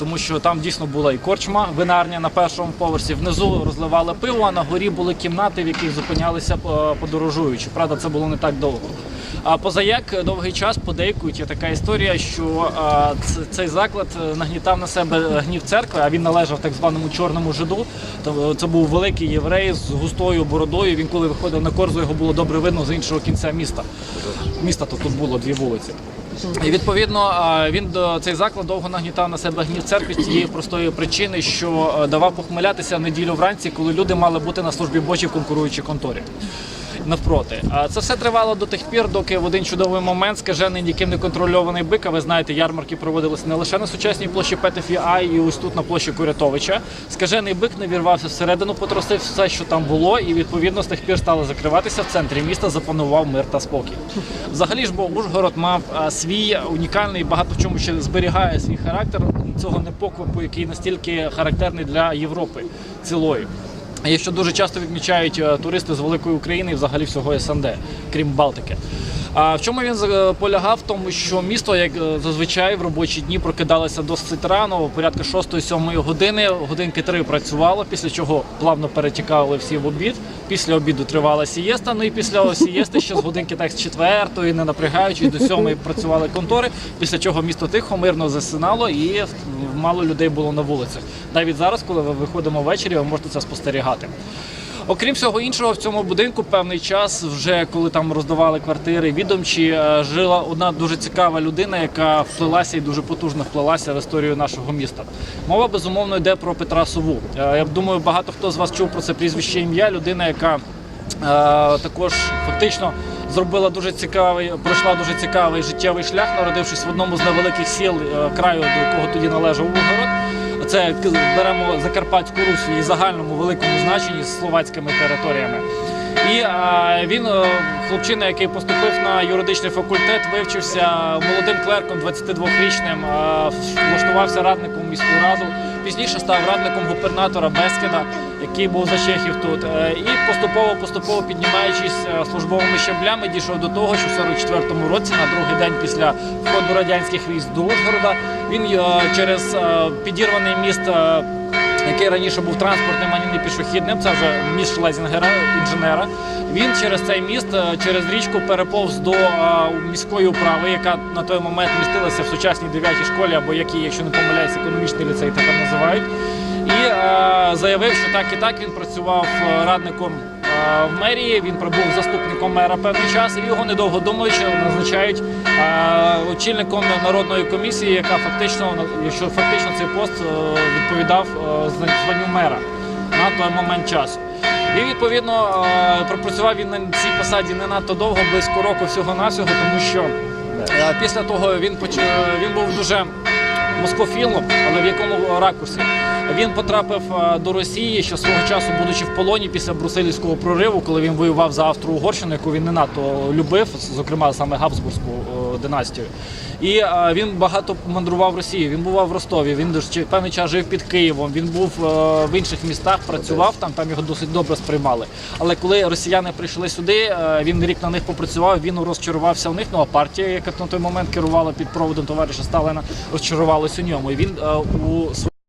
тому що там дійсно була і корчма, винарня на першому поверсі. Внизу розливали пиво, а на горі були кімнати, в яких зупинялися е, подорожуючі. Правда, це було не так довго. А позаяк довгий час подейкують є така історія, що цей заклад е, нагнітав на себе гнів церкви, а він належав так званому чорному жиду. Це був великий єврей з густою бородою. Він коли виходив на корзу, його було добре видно з іншого кінця міста. Міста то тут було дві вулиці. І відповідно він до цей заклад довго нагнітав на себе гнів церкви з тієї простої причини, що давав давав похмелятися неділю вранці, коли люди мали бути на службі Божій в конкуруючій конторі. Навпроти, це все тривало до тих пір, доки в один чудовий момент скажений ніким не контрольований бик. А ви знаєте, ярмарки проводилися не лише на сучасній площі Петефі, а й ось тут на площі Курятовича. Скажений бик не вірвався всередину, потросив все, що там було, і відповідно з тих пір стало закриватися. В центрі міста запанував мир та спокій. Взагалі ж бо Ужгород мав свій унікальний, багато в чому ще зберігає свій характер цього непоквапу, який настільки характерний для Європи цілої. Є що дуже часто відмічають е, туристи з великої України і взагалі всього СНД, крім Балтики. А в чому він е, полягав? В тому, що місто, як е, зазвичай, в робочі дні прокидалося досить рано, порядка 6-7 години, годинки три працювало, після чого плавно перетікали всі в обід. Після обіду тривала сієста. Ну і після сієсти ще з годинки так з четвертої, не напрягаючись до сьомої працювали контори. Після чого місто тихо, мирно засинало і мало людей було на вулицях. Навіть зараз, коли ми виходимо ввечері, ви можете це спостерігати. Окрім всього іншого, в цьому будинку певний час, вже коли там роздавали квартири відомчі, е, жила одна дуже цікава людина, яка вплилася і дуже потужно вплилася в історію нашого міста. Мова безумовно йде про Петра Сову. Е, Я думаю, багато хто з вас чув про це прізвище ім'я. Людина, яка е, також фактично зробила дуже цікавий, пройшла дуже цікавий життєвий шлях, народившись в одному з невеликих сіл краю, до якого тоді належав Ужгород. Це беремо Закарпатську Русь і загальному великому значенні з словацькими територіями. І а, він, е, хлопчина, який поступив на юридичний факультет, вивчився молодим клерком, 22-річним, а, влаштувався радником міського раду. Пізніше став радником губернатора Бескіда, який був за Чехів тут. Е, І поступово, поступово піднімаючись е, службовими щаблями, дійшов до того, що в 44-му році, на другий день після входу радянських військ до Ужгорода, він е, через підірваний міст. Який раніше був транспортним, а не пішохідним, це вже міст Шлезінгера, інженера. Він через цей міст, е, через річку переповз до е, міської управи, яка на той момент містилася в сучасній 9-й школі, або як якщо не помиляюсь, економічний ліцей тепер називають. І е, заявив, що так і так він працював радником в мерії. Він пробув заступником мера певний час, і його недовго думаючи назначають очільником народної комісії, яка фактично, якщо фактично цей пост е, відповідав е, званню мера на той момент часу. І відповідно е, пропрацював він на цій посаді не надто довго, близько року всього навсього, тому що після того він поч... він був дуже москофілом, але в якому ракурсі. Він потрапив е, до Росії ще свого часу, будучи в полоні після Брусилівського прориву, коли він воював за Австро-Угорщину, яку він не надто любив, зокрема саме Габсбурзьку е, династію. І е, він багато мандрував в Росії. Він бував в Ростові. Він певний час жив під Києвом. Він був в інших містах, працював там. Там його досить добре сприймали. Але коли росіяни прийшли сюди, він рік на них попрацював. Він розчарувався в них. Ну а партія, яка на той момент керувала під проводом товариша Сталина, розчарувалась у ньому. І він у